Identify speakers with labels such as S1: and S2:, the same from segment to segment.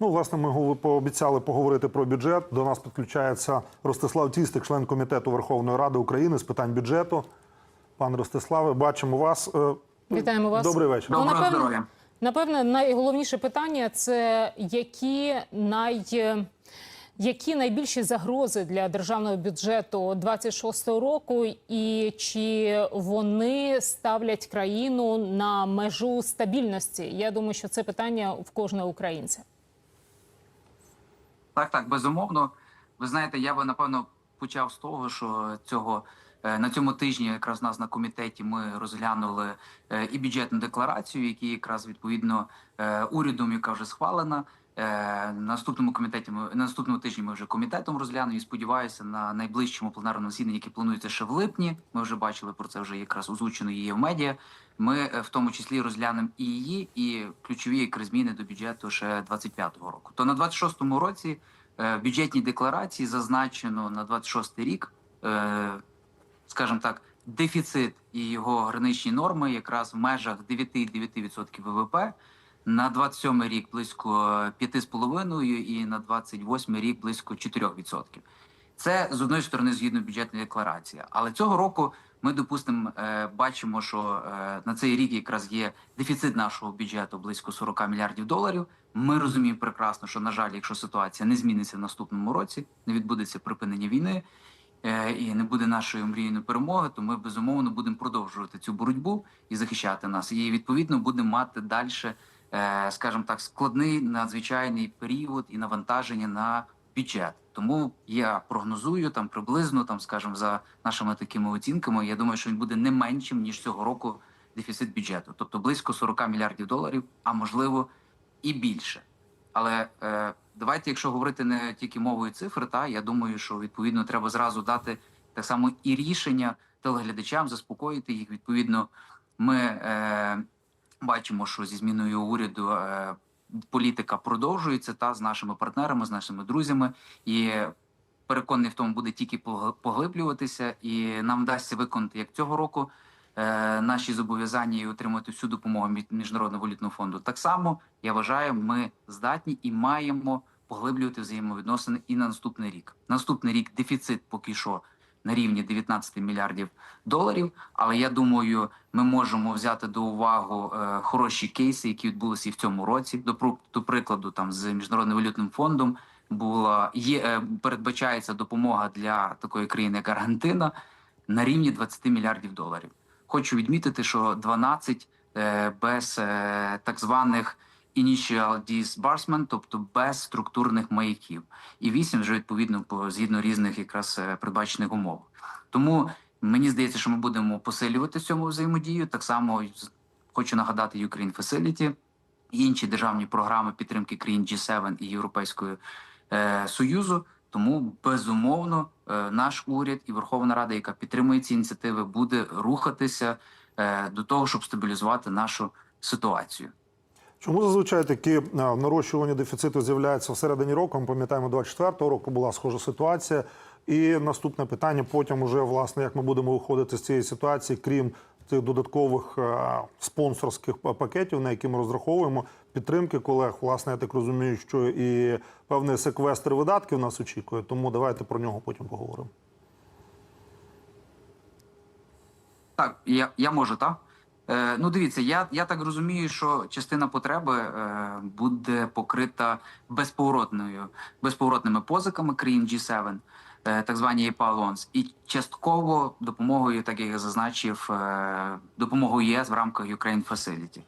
S1: Ну, власне, ми пообіцяли поговорити про бюджет. До нас підключається Ростислав Тістик, член комітету Верховної Ради України з питань бюджету. Пане Ростиславе, бачимо вас. Е,
S2: Вітаємо вас.
S1: Добрий вечір.
S2: Ну,
S3: Доброго
S2: напевно,
S3: здоров'я.
S2: напевне, найголовніше питання це які най. Які найбільші загрози для державного бюджету 26-го року, і чи вони ставлять країну на межу стабільності? Я думаю, що це питання в кожного українця.
S3: Так, так, безумовно. Ви знаєте, я би напевно почав з того, що цього е, на цьому тижні, якраз у нас на комітеті, ми розглянули е, і бюджетну декларацію, які якраз відповідно е, урядом, яка вже схвалена. Е, На наступному комітеті ми на наступному тижні ми вже комітетом розглянемо і сподіваюся на найближчому пленарному засіданні, яке планується ще в липні. Ми вже бачили про це вже якраз озвучено її в медіа. Ми е, в тому числі розглянемо і її, і ключові якраз зміни до бюджету ще 25-го року. То на 26-му році е, в бюджетній декларації зазначено на 26-й рік, е, скажімо так, дефіцит і його граничні норми якраз в межах 9,9% ВВП. На 27 рік близько 5,5% і на 28 рік близько 4%. Це з одної сторони згідно бюджетної декларації. Але цього року ми допустимо е, бачимо, що е, на цей рік якраз є дефіцит нашого бюджету близько 40 мільярдів доларів. Ми розуміємо прекрасно, що на жаль, якщо ситуація не зміниться в наступному році, не відбудеться припинення війни е, і не буде нашої мрійної перемоги, то ми безумовно будемо продовжувати цю боротьбу і захищати нас. І відповідно будемо мати далі, скажімо так, складний надзвичайний період і навантаження на бюджет. Тому я прогнозую там приблизно, там, скажімо, за нашими такими оцінками. Я думаю, що він буде не меншим ніж цього року дефіцит бюджету, тобто близько 40 мільярдів доларів, а можливо і більше. Але е, давайте, якщо говорити не тільки мовою цифр, та я думаю, що відповідно треба зразу дати так само і рішення телеглядачам, заспокоїти їх. Відповідно, ми е, бачимо, що зі зміною уряду е, політика продовжується та з нашими партнерами, з нашими друзями, і переконаний в тому буде тільки погл- поглиблюватися, і нам вдасться виконати як цього року е, наші зобов'язання і отримати всю допомогу від міжнародного валютного фонду. Так само я вважаю, ми здатні і маємо поглиблювати взаємовідносини і на наступний рік. Наступний рік дефіцит поки що на рівні 19 мільярдів доларів. Але я думаю, ми можемо взяти до уваги е, хороші кейси, які відбулися і в цьому році. До, до прикладу, там з міжнародним валютним фондом була є е, передбачається допомога для такої країни, як Аргентина, на рівні 20 мільярдів доларів. Хочу відмітити, що 12 е, без е, так званих initial disbursement, тобто без структурних маяків, і 8 вже відповідно по згідно різних якраз е, передбачених умов. Тому мені здається, що ми будемо посилювати цьому взаємодію. Так само хочу нагадати Ukraine Facility і інші державні програми підтримки країн G7 і Європейської е, Союзу. Тому безумовно е, наш уряд і Верховна Рада, яка підтримує ці ініціативи, буде рухатися е, до того, щоб стабілізувати нашу ситуацію.
S1: Чому зазвичай такі е, нарощування дефіциту з'являються всередині року? Ми пам'ятаємо, 24-го року була схожа ситуація. І наступне питання потім уже, власне, як ми будемо виходити з цієї ситуації, крім цих додаткових е, спонсорських пакетів, на які ми розраховуємо, підтримки колег. Власне, я так розумію, що і певний секвестр видатків нас очікує. Тому давайте про нього потім поговоримо.
S3: Так, я, я можу, так? Е, ну, дивіться, я, я так розумію, що частина потреби е, буде покрита безповоротною, безповоротними позиками країн G7, е, так звані EPA loans, і частково допомогою, так як я зазначив, допомогою ЄС в рамках Ukraine Facility.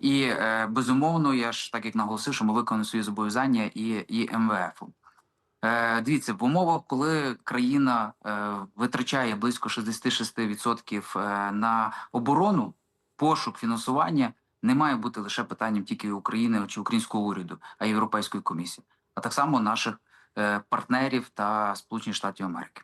S3: І безумовно, я ж так як наголосив, що ми виконуємо свої зобов'язання і, і МВФ. Е, дивіться, в умовах, коли країна е, витрачає близько 66% е, на оборону, пошук фінансування не має бути лише питанням тільки України чи українського уряду, а й Європейської комісії, а так само наших е, партнерів та Сполучених Штатів Америки.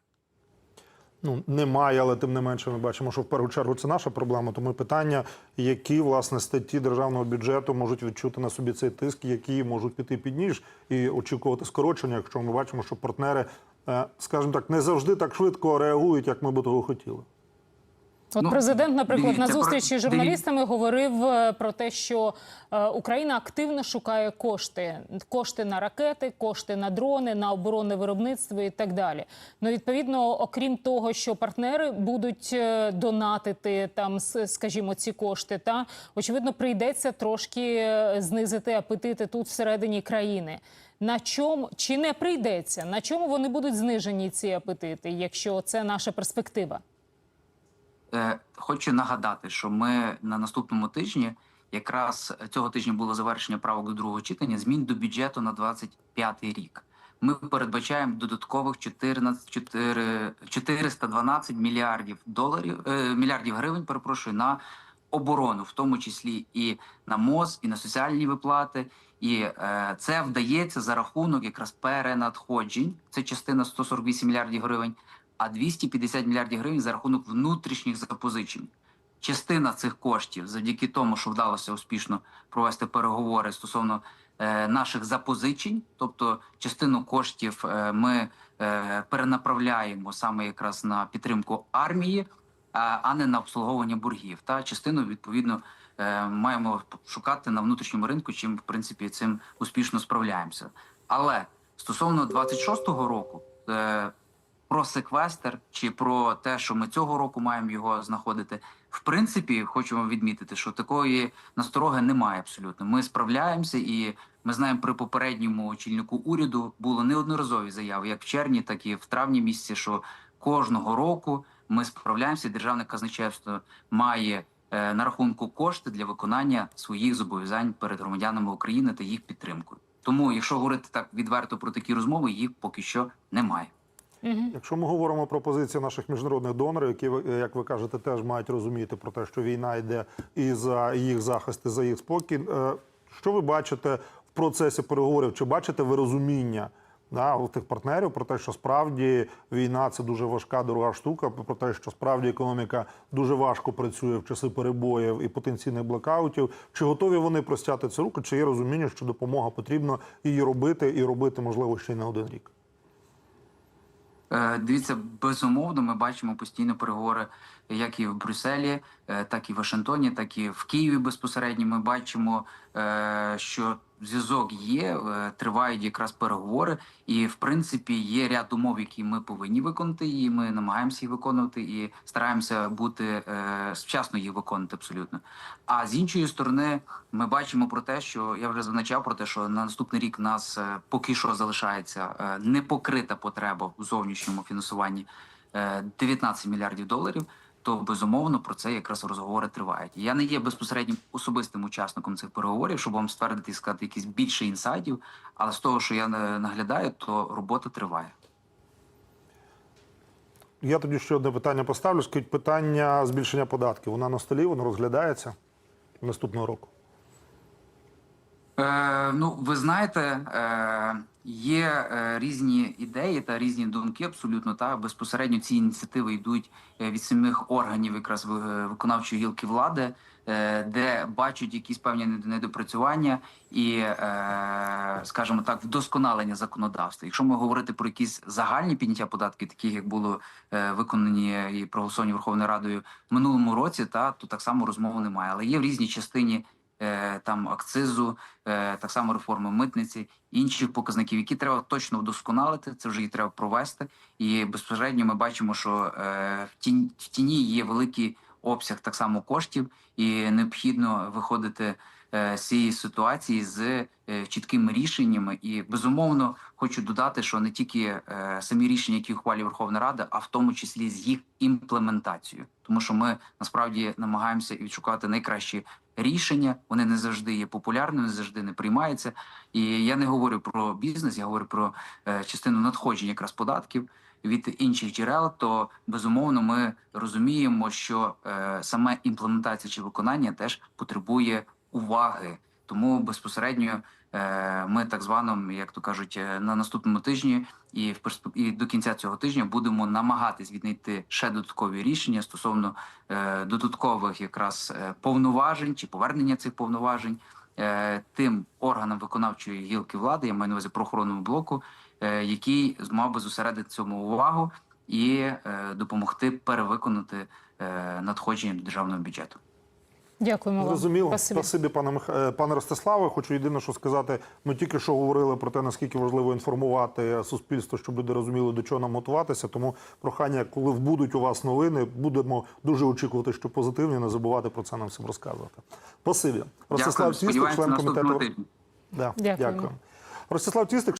S1: Ну немає, але тим не менше, ми бачимо, що в першу чергу це наша проблема. Тому питання, які власне статті державного бюджету можуть відчути на собі цей тиск, які можуть піти під ніж і очікувати скорочення, якщо ми бачимо, що партнери, е, скажімо так, не завжди так швидко реагують, як ми би того хотіли.
S2: От
S3: Ну,
S2: президент, наприклад, на
S3: дивіться,
S2: зустрічі з журналістами говорив е, про те, що е, Україна активно шукає кошти: кошти на ракети, кошти на дрони, на оборонне виробництво і так далі. Ну, відповідно, окрім того, що партнери будуть е, донатити там, скажімо, ці кошти, та очевидно, прийдеться трошки знизити апетити тут всередині країни. На чому чи не прийдеться? На чому вони будуть знижені ці апетити, якщо це наша перспектива?
S3: Е, Хочу нагадати, що ми на наступному тижні, якраз цього тижня було завершення правок до другого читання, змін до бюджету на 25 рік. Ми передбачаємо додаткових 14, 4, 412 мільярдів доларів, е, мільярдів гривень, перепрошую, на оборону, в тому числі і на МОЗ, і на соціальні виплати. І е, це вдається за рахунок якраз перенадходжень. Це частина 148 мільярдів гривень а 250 мільярдів гривень за рахунок внутрішніх запозичень. Частина цих коштів, завдяки тому, що вдалося успішно провести переговори стосовно е, наших запозичень, тобто частину коштів е, ми е, перенаправляємо саме якраз на підтримку армії, а, а не на обслуговування боргів. Та частину відповідно е, маємо шукати на внутрішньому ринку, чим в принципі цим успішно справляємося. Але стосовно 26-го року. Е, про секвестр чи про те, що ми цього року маємо його знаходити. В принципі, хочемо відмітити, що такої настороги немає абсолютно. Ми справляємося, і ми знаємо, при попередньому очільнику уряду було неодноразові заяви, як в червні, так і в травні місяці, що кожного року ми справляємося. Державне казначейство має е, на рахунку кошти для виконання своїх зобов'язань перед громадянами України та їх підтримкою. Тому, якщо говорити так відверто про такі розмови, їх поки що немає.
S2: Угу.
S1: Якщо ми говоримо про позиції наших міжнародних донорів, які як ви кажете, теж мають розуміти про те, що війна йде і за їх захист, і за їх спокій. е, Що ви бачите в процесі переговорів? Чи бачите ви розуміння? Да, у тих партнерів про те, що справді війна це дуже важка дорога штука, про те, що справді економіка дуже важко працює в часи перебоїв і потенційних блокаутів. Чи готові вони простяти цю руку? Чи є розуміння, що допомога потрібно її робити і робити можливо ще й не один рік?
S3: Е, Дивіться, безумовно, ми бачимо постійно переговори, як і в Брюсселі, е, так і в Вашингтоні, так і в Києві безпосередньо. Ми бачимо, е, що зв'язок є, е, тривають якраз переговори, і в принципі є ряд умов, які ми повинні виконати, і ми намагаємося їх виконувати, і стараємося бути е, вчасно їх виконувати абсолютно. А з іншої сторони, ми бачимо про те, що я вже зазначав про те, що на наступний рік нас е, поки що залишається е, непокрита потреба у зовнішньому фінансуванні е, 19 мільярдів доларів. То безумовно про це якраз розговори тривають. Я не є безпосереднім особистим учасником цих переговорів, щоб вам ствердити і сказати якісь більше інсайдів. Але з того, що я наглядаю, то робота триває.
S1: Я тоді ще одне питання поставлю. Скажіть, питання збільшення податків. Вона на столі, воно розглядається наступного року.
S3: Е, ну, ви знаєте, е, є е, різні ідеї та різні думки абсолютно. Та безпосередньо ці ініціативи йдуть е, від самих органів, якраз ви- виконавчої гілки влади, е, де бачать якісь певні недопрацювання і, е, скажімо так, вдосконалення законодавства. Якщо ми говорити про якісь загальні підняття податків, такі як було е, виконані і проголосовані Верховною Радою в минулому році, та то так само розмови немає. Але є в різній частині е, там акцизу, е, так само реформи митниці, інших показників, які треба точно вдосконалити. Це вже і треба провести. І безпосередньо ми бачимо, що е, в тіні є великий обсяг так само коштів, і необхідно виходити е, з цієї ситуації з е, чіткими рішеннями. І безумовно хочу додати, що не тільки е, самі рішення, які ухвалює Верховна Рада, а в тому числі з їх імплементацією, тому що ми насправді намагаємося відшукати найкращі рішення. Вони не завжди є популярними, не завжди не приймаються. І я не говорю про бізнес, я говорю про е, частину надходжень якраз податків від інших джерел. То безумовно ми розуміємо, що е, саме імплементація чи виконання теж потребує уваги. Тому безпосередньо е, ми так званому, як то кажуть, е, на наступному тижні і в перспек... і до кінця цього тижня будемо намагатись віднайти ще додаткові рішення стосовно е, додаткових якраз повноважень чи повернення цих повноважень тим органам виконавчої гілки влади, я маю на увазі правоохоронному блоку, який мав би зосередити цьому увагу і допомогти перевиконати надходженням до державного бюджету.
S2: Дякуємо вам.
S1: Зрозуміло.
S2: Спасибі.
S1: Спасибі, пане Мих... е, пане Ростиславе. Хочу єдине, що сказати. Ми тільки що говорили про те, наскільки важливо інформувати суспільство, щоб люди розуміли, до чого нам готуватися. Тому прохання, коли будуть у вас новини, будемо дуже очікувати, що позитивні. Не забувати про це нам всім розказувати. Спасибі. Ростислав Тістик, член комітету. Да, дякую. Ростислав Тістик,